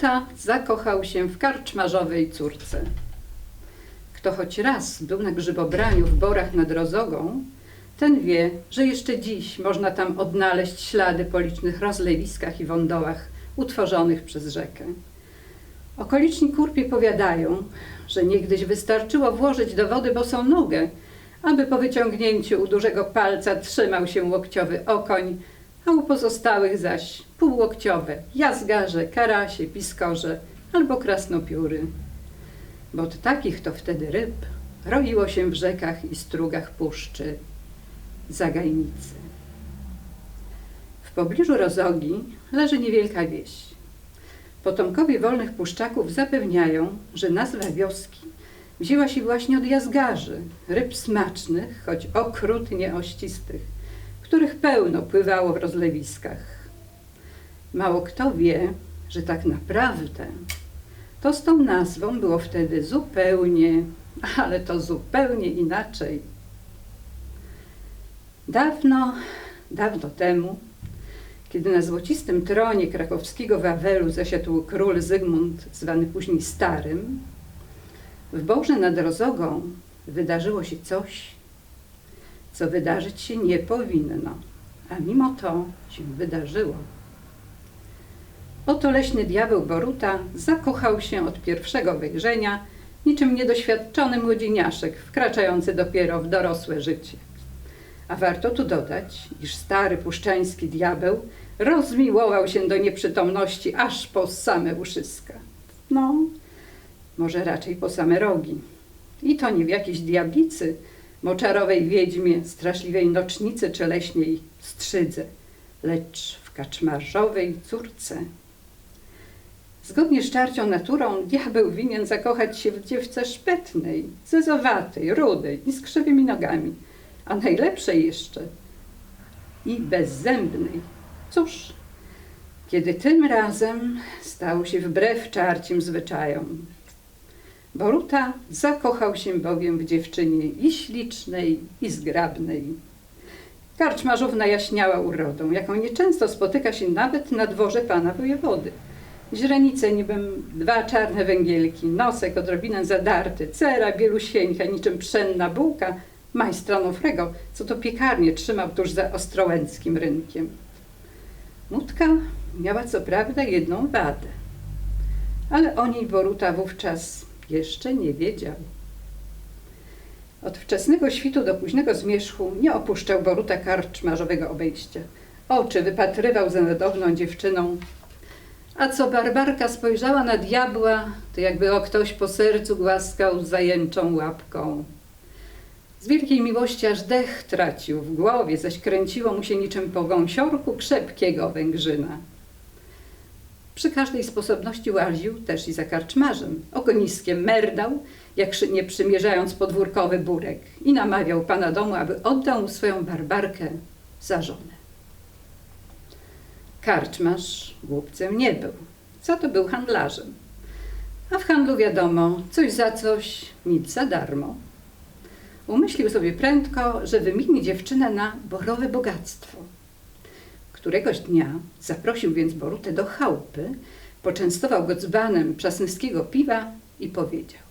Boruta zakochał się w karczmarzowej córce. Kto choć raz był na grzybobraniu w borach nad Rozogą, ten wie, że jeszcze dziś można tam odnaleźć ślady po licznych rozlewiskach i wądołach utworzonych przez rzekę. Okoliczni kurpie powiadają, że niegdyś wystarczyło włożyć do wody bosą nogę, aby po wyciągnięciu u dużego palca trzymał się łokciowy okoń, a u pozostałych zaś półłokciowe jazgarze, karasie, piskorze albo krasnopióry. Bo od takich to wtedy ryb roiło się w rzekach i strugach puszczy zagajnicy. W pobliżu Rozogi leży niewielka wieś. Potomkowie wolnych puszczaków zapewniają, że nazwa wioski wzięła się właśnie od jazgarzy, ryb smacznych, choć okrutnie ościstych, których pełno pływało w rozlewiskach. Mało kto wie, że tak naprawdę to z tą nazwą było wtedy zupełnie, ale to zupełnie inaczej. Dawno, dawno temu, kiedy na złocistym tronie krakowskiego Wawelu zasiadł król Zygmunt, zwany później Starym, w Boże nad Rozogą wydarzyło się coś, co wydarzyć się nie powinno, a mimo to się wydarzyło. Oto leśny diabeł Boruta zakochał się od pierwszego wejrzenia, niczym niedoświadczony młodzieniaszek, wkraczający dopiero w dorosłe życie. A warto tu dodać, iż stary puszczański diabeł rozmiłował się do nieprzytomności aż po same uszyska. No, może raczej po same rogi. I to nie w jakiejś diablicy, moczarowej wiedźmie, straszliwej nocznicy czy leśnej strzydze, lecz w kaczmarzowej córce. Zgodnie z czarcią naturą, diabeł winien zakochać się w dziewce szpetnej, zezowatej, rudej i z krzywymi nogami, a najlepszej jeszcze i bezzębnej. Cóż, kiedy tym razem stał się wbrew czarcim zwyczajom. Boruta zakochał się bowiem w dziewczynie i ślicznej, i zgrabnej. Karczmarzówna jaśniała urodą, jaką nieczęsto spotyka się nawet na dworze pana wojewody. Źrenice niby dwa czarne węgielki, nosek odrobinę zadarty, cera bielusieńka, niczym pszenna bułka majstra Nofrego, co to piekarnię trzymał tuż za ostrołęckim rynkiem. Nutka miała co prawda jedną wadę, ale o niej Boruta wówczas jeszcze nie wiedział. Od wczesnego świtu do późnego zmierzchu nie opuszczał Boruta karczmarzowego obejścia. Oczy wypatrywał za nadobną dziewczyną, a co Barbarka spojrzała na diabła, to jakby go ktoś po sercu głaskał zajęczą łapką. Z wielkiej miłości aż dech tracił w głowie, zaś kręciło mu się niczym po gąsiorku krzepkiego węgrzyna. Przy każdej sposobności łaził też i za karczmarzem. Ogoniskiem merdał, jak nie przymierzając podwórkowy burek i namawiał pana domu, aby oddał mu swoją barbarkę za żonę. Karczmarz głupcem nie był, za to był handlarzem. A w handlu wiadomo, coś za coś, nic za darmo. Umyślił sobie prędko, że wymieni dziewczynę na borowe bogactwo. Któregoś dnia zaprosił więc Borutę do chałupy, poczęstował go dzbanem przasnyskiego piwa i powiedział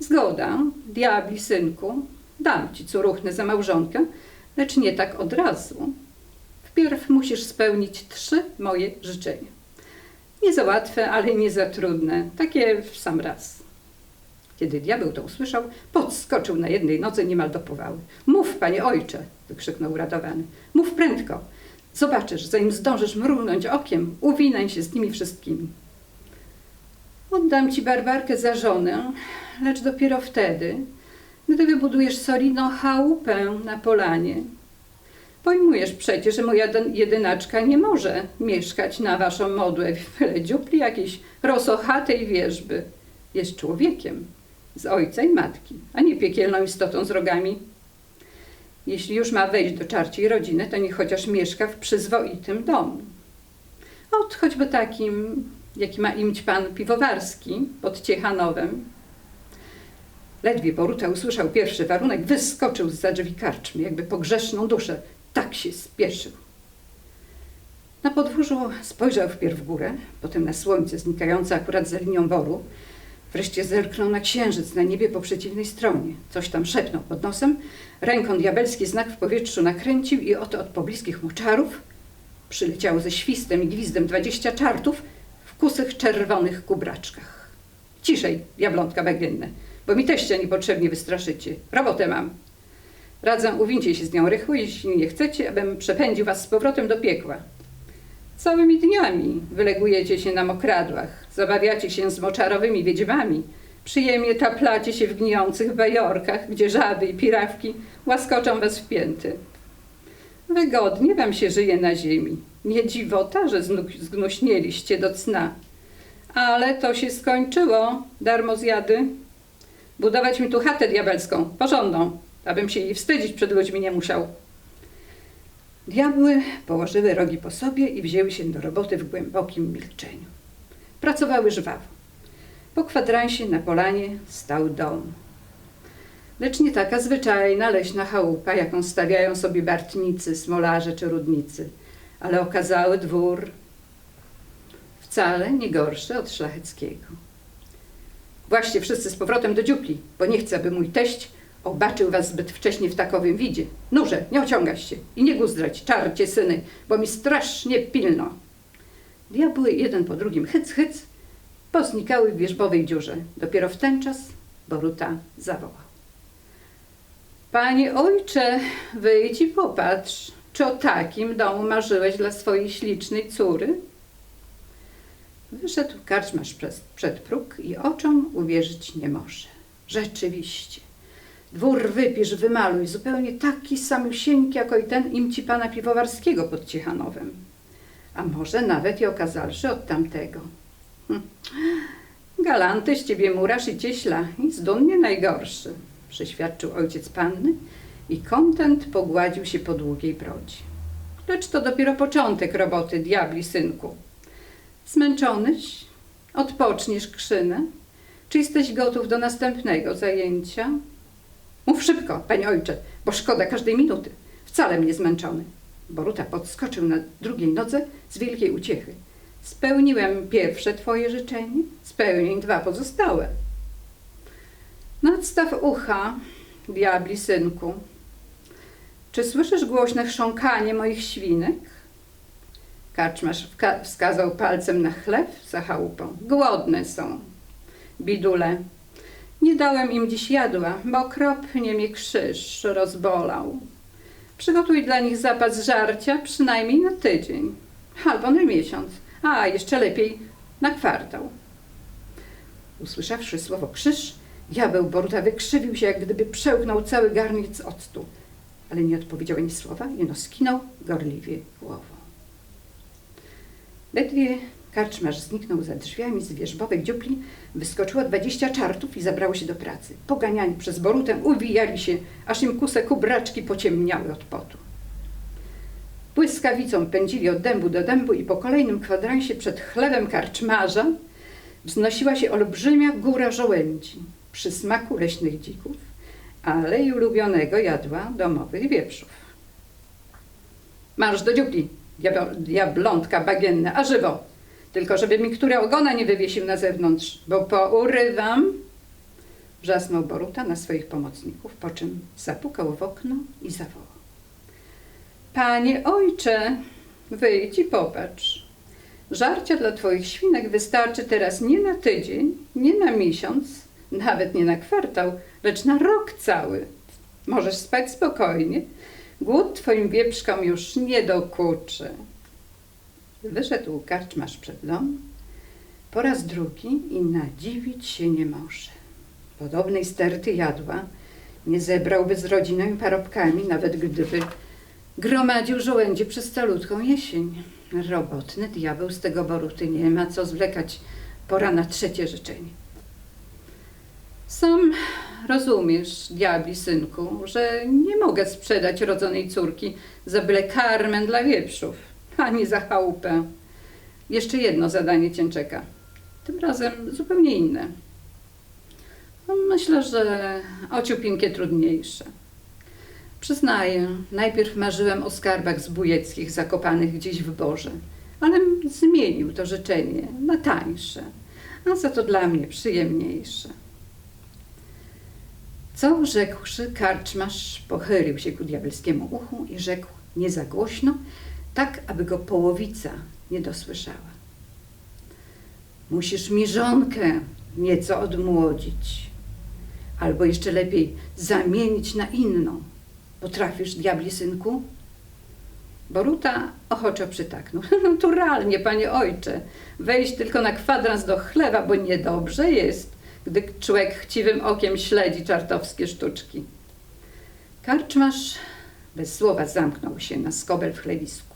Zgoda, diabli synku, dam ci curuchnę za małżonkę, lecz nie tak od razu. Wpierw musisz spełnić trzy moje życzenia. Nie za łatwe, ale nie za trudne, takie w sam raz. Kiedy diabeł to usłyszał, podskoczył na jednej nodze niemal do powały. Mów, panie ojcze, wykrzyknął uradowany. Mów prędko. Zobaczysz, zanim zdążysz mrugnąć okiem, uwinę się z nimi wszystkimi. Oddam ci barbarkę za żonę, lecz dopiero wtedy, gdy wybudujesz solidną chałupę na polanie. Pojmujesz przecież, że moja jedynaczka nie może mieszkać na waszą modłę w dziupli jakiejś rosochatej wierzby. Jest człowiekiem z ojca i matki, a nie piekielną istotą z rogami. Jeśli już ma wejść do czarciej rodziny, to niech chociaż mieszka w przyzwoitym domu. Od choćby takim, jaki ma imć pan Piwowarski pod Ciechanowem. Ledwie Boruta usłyszał pierwszy warunek, wyskoczył z drzwi karczmy, jakby po grzeszną duszę. Tak się spieszył. Na podwórzu spojrzał wpierw w górę, potem na słońce znikające akurat za linią boru. Wreszcie zerknął na księżyc na niebie po przeciwnej stronie. Coś tam szepnął pod nosem. Ręką diabelski znak w powietrzu nakręcił i oto od pobliskich moczarów przyleciało ze świstem i gwizdem dwadzieścia czartów w kusych czerwonych kubraczkach. Ciszej, diablątka bagienne, bo mi teścia niepotrzebnie wystraszycie. Robotę mam. Radzę, uwincie się z nią rychło, jeśli nie chcecie, abym przepędził was z powrotem do piekła. Całymi dniami wylegujecie się na mokradłach, zabawiacie się z moczarowymi wiedźmami, przyjemnie taplacie się w gnijących bajorkach, gdzie żaby i pirawki łaskoczą was w pięty. Wygodnie wam się żyje na ziemi. Nie dziwota, że zgnuśnieliście do cna. Ale to się skończyło, darmozjady. Budować mi tu chatę diabelską, porządną, abym się jej wstydzić przed ludźmi nie musiał. Diabły położyły rogi po sobie i wzięły się do roboty w głębokim milczeniu. Pracowały żwawo. Po kwadransie na polanie stał dom. Lecz nie taka zwyczajna leśna chałupa, jaką stawiają sobie bartnicy, smolarze czy rudnicy, ale okazały dwór wcale nie gorszy od szlacheckiego. Właśnie wszyscy z powrotem do dziupli, bo nie chcę, aby mój teść obaczył was zbyt wcześnie w takowym widzie. Nurze, nie ociągaj się i nie guzdrać, czarcie syny, bo mi strasznie pilno. Diabły jeden po drugim hyc, hyc, poznikały w wierzbowej dziurze. Dopiero w ten czas Boruta zawołał. Panie ojcze, wyjdź i popatrz, czy o takim domu marzyłeś dla swojej ślicznej córy? Wyszedł karczmarz przed próg i oczom uwierzyć nie może. Rzeczywiście. Dwór wypisz, wymaluj, zupełnie taki samusieńki, jako i ten imci pana piwowarskiego pod Ciechanowem. A może nawet i okazalszy od tamtego. Hm. Galanty z ciebie murarz i cieśla i zdunnie najgorszy, przeświadczył ojciec panny i kontent pogładził się po długiej brodzie. Lecz to dopiero początek roboty, diabli synku. Zmęczonyś? Odpoczniesz krzynę? Czy jesteś gotów do następnego zajęcia? Mów szybko, panie ojcze, bo szkoda każdej minuty. Wcale mnie zmęczony. Boruta podskoczył na drugiej nodze z wielkiej uciechy. Spełniłem pierwsze twoje życzenie, spełnień dwa pozostałe. Nadstaw ucha, diabli synku. Czy słyszysz głośne chrząkanie moich świnek? Karczmarz wka- wskazał palcem na chleb za chałupą. Głodne są. Bidule. Nie dałem im dziś jadła, bo okropnie mnie krzyż rozbolał. Przygotuj dla nich zapas żarcia przynajmniej na tydzień, albo na miesiąc, a jeszcze lepiej na kwartał. Usłyszawszy słowo krzyż, diabeł Boruta wykrzywił się, jak gdyby przełknął cały garniec octu, ale nie odpowiedział ani słowa, jeno skinął gorliwie głową. Ledwie karczmarz zniknął za drzwiami z wierzbowej dziupli, wyskoczyło dwadzieścia czartów i zabrało się do pracy. Poganiani przez Borutę uwijali się, aż im kuse kubraczki pociemniały od potu. Błyskawicą pędzili od dębu do dębu i po kolejnym kwadransie przed chlewem karczmarza wznosiła się olbrzymia góra żołędzi przy smaku leśnych dzików, ale i ulubionego jadła domowych wieprzów. Marsz do dziupli, diablątka bagienna, a żywo! Tylko żeby mi które ogona nie wywiesił na zewnątrz, bo pourywam. Wrzasnął Boruta na swoich pomocników, po czym zapukał w okno i zawołał. Panie ojcze, wyjdź i popatrz. Żarcia dla twoich świnek wystarczy teraz nie na tydzień, nie na miesiąc, nawet nie na kwartał, lecz na rok cały. Możesz spać spokojnie. Głód twoim wieprzkom już nie dokuczy. Wyszedł karczmarz przed dom po raz drugi i nadziwić się nie może. Podobnej sterty jadła nie zebrałby z rodziną i parobkami, nawet gdyby gromadził żołędzie przez calutką jesień. Robotny diabeł z tego boruty nie ma co zwlekać. Pora na trzecie życzenie. Sam rozumiesz, diabli synku, że nie mogę sprzedać rodzonej córki za byle karmę dla wieprzów, ani za chałupę. Jeszcze jedno zadanie cię czeka. Tym razem zupełnie inne. Myślę, że o ciupinkie trudniejsze. Przyznaję, najpierw marzyłem o skarbach zbójeckich zakopanych gdzieś w borze – ale zmienił to życzenie na tańsze, a za to dla mnie przyjemniejsze. Co rzekłszy, karczmasz pochylił się ku diabelskiemu uchu i rzekł nie za głośno, tak aby go połowica nie dosłyszała. Musisz mi żonkę nieco odmłodzić, albo jeszcze lepiej zamienić na inną. Potrafisz, diabli synku? Boruta ochoczo przytaknął. Naturalnie, panie ojcze, wejść tylko na kwadrans do chlewa, bo niedobrze jest, gdy człowiek chciwym okiem śledzi czartowskie sztuczki. Karczmasz bez słowa zamknął się na skobel w chlewisku.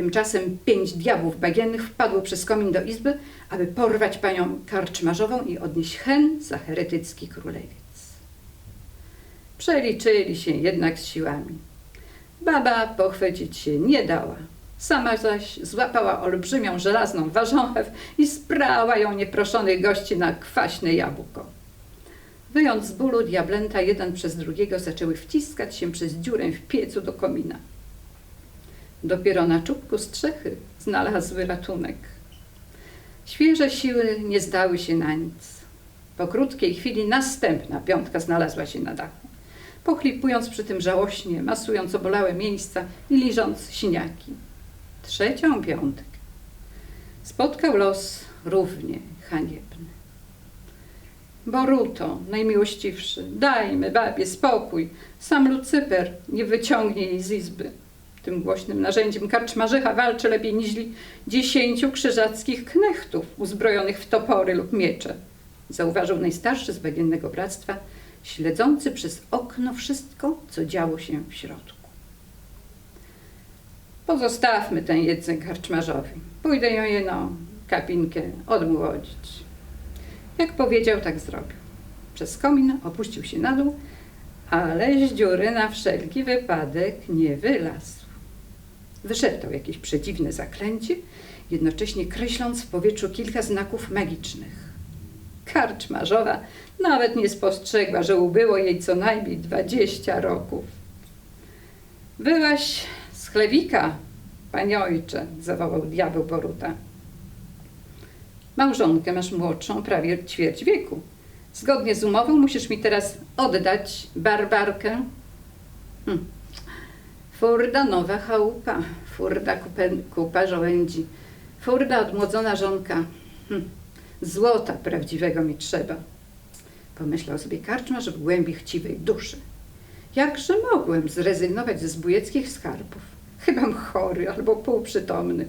Tymczasem pięć diabłów bagiennych wpadło przez komin do izby, aby porwać panią karczmarzową i odnieść hen za heretycki królewiec. Przeliczyli się jednak z siłami. Baba pochwycić się nie dała. Sama zaś złapała olbrzymią żelazną warząchew i sprała ją nieproszonych gości na kwaśne jabłko. Wyjąc z bólu, diablęta jeden przez drugiego zaczęły wciskać się przez dziurę w piecu do komina. Dopiero na czubku strzechy znalazły ratunek. Świeże siły nie zdały się na nic. Po krótkiej chwili następna piątka znalazła się na dachu, pochlipując przy tym żałośnie, masując obolałe miejsca i liżąc siniaki. Trzecią piątkę spotkał los równie haniebny. Boruto, najmiłościwszy, dajmy babie spokój, sam Lucyper nie wyciągnie jej z izby. Tym głośnym narzędziem karczmarzycha walczy lepiej niż dziesięciu krzyżackich knechtów uzbrojonych w topory lub miecze, zauważył najstarszy z bagiennego bractwa, śledzący przez okno wszystko, co działo się w środku. Pozostawmy ten jedzek karczmarzowi. Pójdę ją jeno kapinkę odmłodzić. Jak powiedział, tak zrobił. Przez komin opuścił się na dół, ale z dziury na wszelki wypadek nie wylazł. Wyszeptał jakieś przedziwne zaklęcie, jednocześnie kreśląc w powietrzu kilka znaków magicznych. Karczmarzowa nawet nie spostrzegła, że ubyło jej co najmniej dwadzieścia roków. Byłaś z chlewika, panie ojcze, zawołał diabeł Boruta. Małżonkę masz młodszą, prawie ćwierć wieku. Zgodnie z umową musisz mi teraz oddać barbarkę. Hm. Furda nowa chałupa, furda kupę, kupa żołędzi, furda odmłodzona żonka. Hm. Złota prawdziwego mi trzeba. Pomyślał sobie karczmarz w głębi chciwej duszy. Jakże mogłem zrezygnować ze zbójeckich skarbów? Chybam chory albo półprzytomny.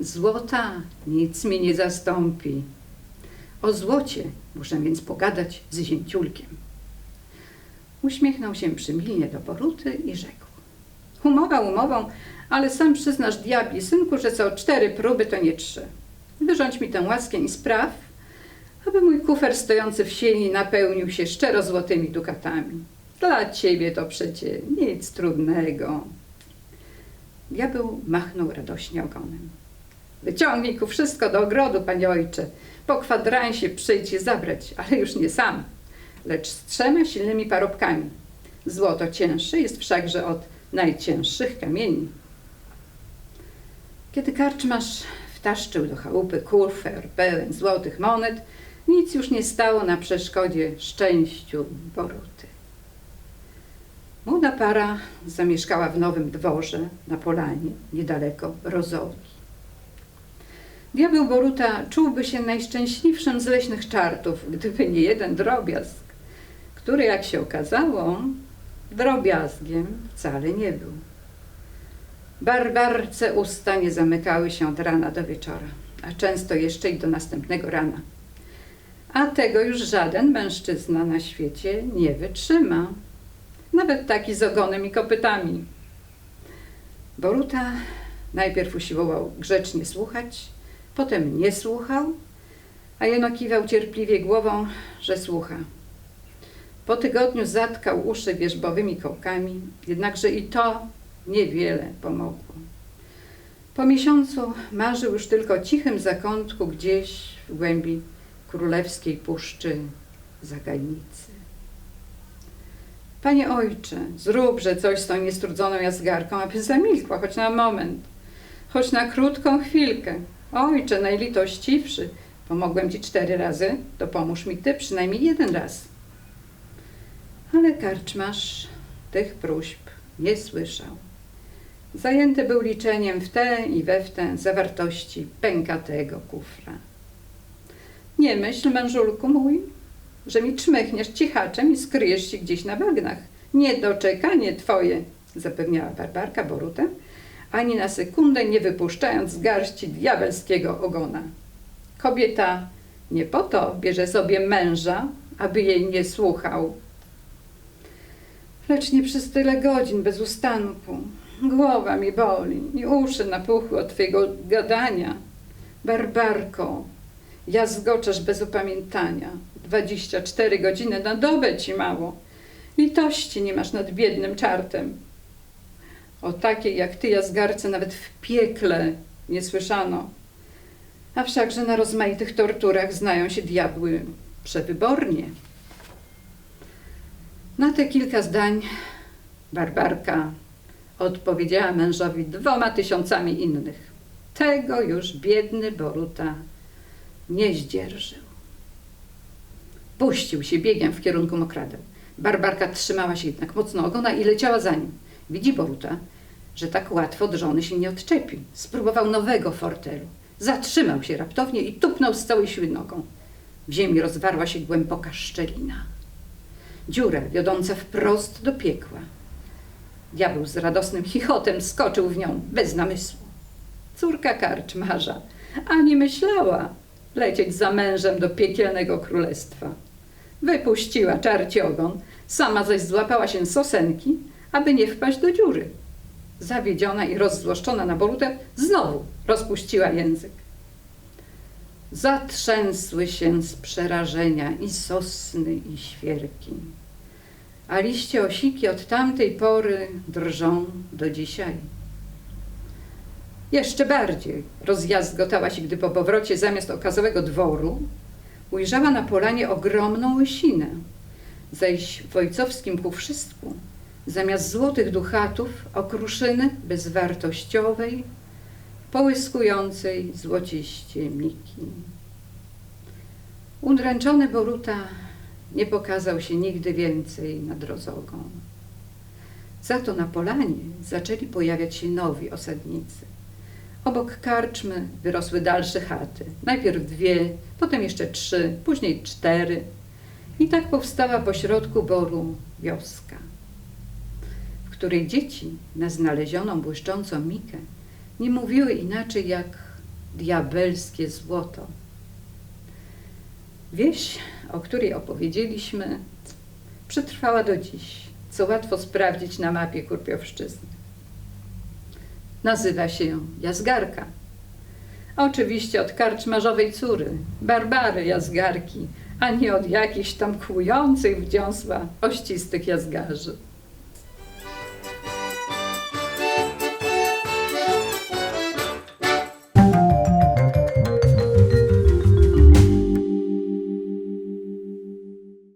Złota nic mi nie zastąpi. O złocie muszę więc pogadać z zięciulkiem. Uśmiechnął się przymilnie do Boruty i rzekł. Umowa umową, ale sam przyznasz diabli, synku, że co cztery próby to nie trzy. Wyrządź mi tę łaskę i spraw, aby mój kufer stojący w sieni napełnił się szczero złotymi dukatami. Dla ciebie to przecie nic trudnego. Diabeł machnął radośnie ogonem. Wyciągnij ku wszystko do ogrodu, panie ojcze. Po kwadransie przyjdź je zabrać, ale już nie sam, lecz z trzema silnymi parobkami. Złoto cięższe jest wszakże od najcięższych kamieni. Kiedy karczmasz wtaszczył do chałupy kufer pełen złotych monet, nic już nie stało na przeszkodzie szczęściu Boruty. Młoda para zamieszkała w nowym dworze na polanie, niedaleko Rozołki. Diabeł Boruta czułby się najszczęśliwszym z leśnych czartów, gdyby nie jeden drobiazg, który, jak się okazało, drobiazgiem wcale nie był. Barbarce usta nie zamykały się od rana do wieczora, a często jeszcze i do następnego rana. A tego już żaden mężczyzna na świecie nie wytrzyma. Nawet taki z ogonem i kopytami. Boruta najpierw usiłował grzecznie słuchać, potem nie słuchał, a jeno kiwał cierpliwie głową, że słucha. Po tygodniu zatkał uszy wierzbowymi kołkami, jednakże i to niewiele pomogło. Po miesiącu marzył już tylko o cichym zakątku gdzieś w głębi królewskiej puszczy Zagajnicy. Panie ojcze, zróbże coś z tą niestrudzoną jazgarką, aby zamilkła choć na moment. choć na krótką chwilkę. Ojcze, najlitościwszy, pomogłem ci cztery razy, to pomóż mi ty przynajmniej jeden raz. Ale karczmarz tych próśb nie słyszał. Zajęty był liczeniem w tę i we w tę zawartości pękatego kufra. Nie myśl, mężulku mój, że mi czmychniesz cichaczem i skryjesz się gdzieś na bagnach. Niedoczekanie twoje, zapewniała Barbarka Borutę, ani na sekundę nie wypuszczając z garści diabelskiego ogona. Kobieta nie po to bierze sobie męża, aby jej nie słuchał. Lecz nie przez tyle godzin bez ustanku. Głowa mi boli i uszy napuchły od twojego gadania. Barbarko, ja zgoczesz bez upamiętania. Dwadzieścia cztery godziny na dobę ci mało. Litości nie masz nad biednym czartem. O takiej jak ty, jazgarce, nawet w piekle nie słyszano. A wszakże na rozmaitych torturach znają się diabły przewybornie. Na te kilka zdań Barbarka odpowiedziała mężowi dwoma tysiącami innych. Tego już biedny Boruta nie zdzierżył. Puścił się biegiem w kierunku mokradeł. Barbarka trzymała się jednak mocno ogona i leciała za nim. Widzi Boruta, że tak łatwo od żony się nie odczepi. Spróbował nowego fortelu. Zatrzymał się raptownie i tupnął z całej siły nogą. W ziemi rozwarła się głęboka szczelina. Dziura wiodąca wprost do piekła. Diabeł z radosnym chichotem skoczył w nią bez namysłu. Córka karczmarza ani myślała lecieć za mężem do piekielnego królestwa. Wypuściła czarci ogon, sama zaś złapała się sosenki, aby nie wpaść do dziury. Zawiedziona i rozzłoszczona na Borutę, znowu rozpuściła język. Zatrzęsły się z przerażenia i sosny, i świerki, a liście osiki od tamtej pory drżą do dzisiaj. Jeszcze bardziej rozjazdgotała się, gdy po powrocie zamiast okazałego dworu ujrzała na polanie ogromną łysinę, zaś w ojcowskim półwszystku zamiast złotych duchatów okruszyny bezwartościowej, połyskującej złociście miki. Udręczony Boruta nie pokazał się nigdy więcej nad rozogą. Za to na polanie zaczęli pojawiać się nowi osadnicy. Obok karczmy wyrosły dalsze chaty. Najpierw dwie, potem jeszcze trzy, później cztery. I tak powstała pośrodku boru wioska, w której dzieci na znalezioną błyszczącą mikę nie mówiły inaczej jak diabelskie złoto. Wieś, o której opowiedzieliśmy, przetrwała do dziś, co łatwo sprawdzić na mapie Kurpiowszczyzny. Nazywa się Jazgarka. Oczywiście od karczmarzowej córy, Barbary Jazgarki, a nie od jakichś tam kłujących w dziąsła ościstych jazgarzy.